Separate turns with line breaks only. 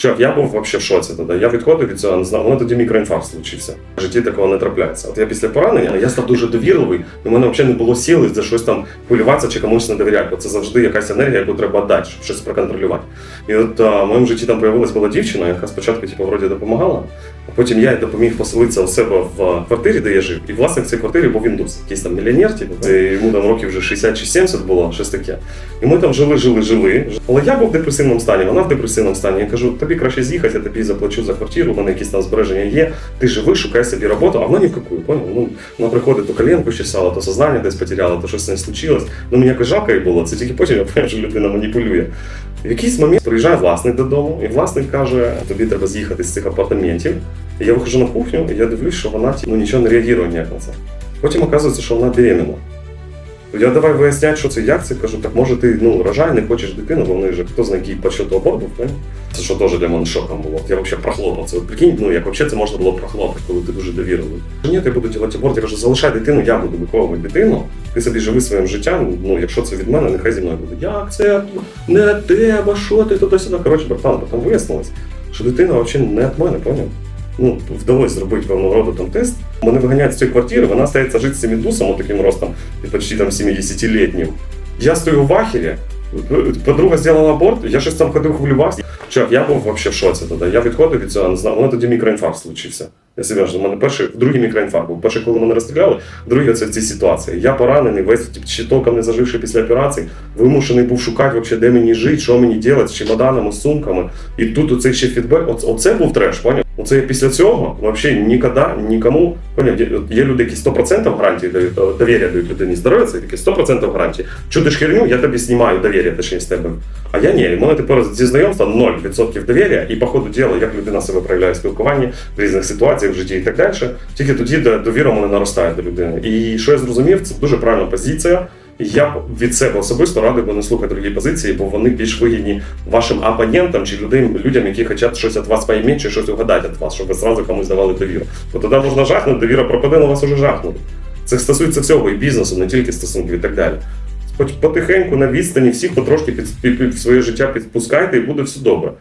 Чувак, я був вообще в шоці тоді. Я відходив від цього, не знав. У мене тоді мікроінфаркт случився. В житті такого не трапляється. От я після поранення я став дуже довірливий, в мене взагалі не було сили за щось там хвилюватися чи комусь не довіряти. Бо це завжди якась енергія, яку треба дати, щоб щось проконтролювати. І от а, в моєму житті там появилась була дівчина, яка спочатку, типу, вроді допомагала, а потім я допоміг поселитися у себе в квартирі, де я жив. І власник цієї квартири був індус, якийсь там мільйонер, типу, йому там років вже 60 чи 70 було, щось таке. І ми там жили, жили, жили. Але я був в депресивному стані, вона в депресивному стані. Я кажу, тобі краще з'їхати, я тобі заплачу за квартиру, у мене якісь там збереження є. Ти живи, шукай собі роботу, а вона ні в какую, поняв? Ну, вона приходить, то коленку чесала, то сознання десь потеряла, то щось з нею случилось. Ну мені якось жалко їй було. Це тільки потім я поняв, що людина маніпулює. В якийсь момент приїжджає власник додому, і власник каже: тобі треба з'їхати з цих апартаментів. І я виходжу на кухню, і я дивлюсь, що вона ну, нічого не реагує ніяк на це. Потім оказується, що вона беременна. Я давай виясняти, що це, як це. Кажу, так може ти ну, рожай, не хочеш дитину, бо вони вже хто знає, який по счету аборт. Це що теж для мене шоком було. Я взагалі прохлопав це. Прикинь, ну як взагалі це можна було прохлопати, коли ти дуже довірливий. Ні, я буду робити аборт. Я кажу, залишай дитину, я буду виховувати дитину. Ти собі живи своїм життям. Ну, якщо це від мене, нехай зі мною буде. Як це не тебе, що ти туди сюди. Коротше, братан, потім вияснилось, що дитина взагалі не від мене, поняв? Ну, вдалося зробити певного роду там тест. Мене виганяють з цієї квартири, вона стається жити з цим індусом, таким ростом, і почти там 70-літнім. Я стою в ахері, подруга зробила аборт, я щось там ходив хвилювався. Чувак, я був вообще в шоці тоді. Я відходив від цього, не знав. Мене тоді мікроінфаркт случився. Я себе ж, у мене перший, другий мікроінфаркт був. Перший, коли мене розстріляли, другий це в цій ситуації. Я поранений, весь тип, ще толком не заживши після операції, вимушений був шукати, вообще, де мені жити, що мені робити з чемоданами, з сумками. І тут оцей ще фідбек, оце був треш, поняв? Оце я після цього взагалі ніколи, нікому, є- люди, які 100% гарантії дають, е, довір'я дають людині здоров'я, це такі 100% гарантії. Чудиш херню, я тобі знімаю довір'я, точніше з тебе. А я ні, в мене тепер зі знайомства 0% довір'я, і по ходу діла, як людина себе проявляє в спілкуванні в різних ситуаціях в житті і так далі. Тільки тоді довіра мене наростає до людини. І що я зрозумів, це дуже правильна позиція. Я б від себе особисто радив би не слухати другі позиції, бо вони більш вигідні вашим опонентам чи людям, людям, які хочуть щось від вас поймати чи щось угадати від вас, щоб ви зразу комусь давали довіру. Бо тоді можна жахнути, довіра пропаде, на вас уже жахнуть. Це стосується всього і бізнесу, не тільки стосунків і так далі. Потихеньку на відстані всіх потрошки під, під, під своє життя підпускайте і буде все добре.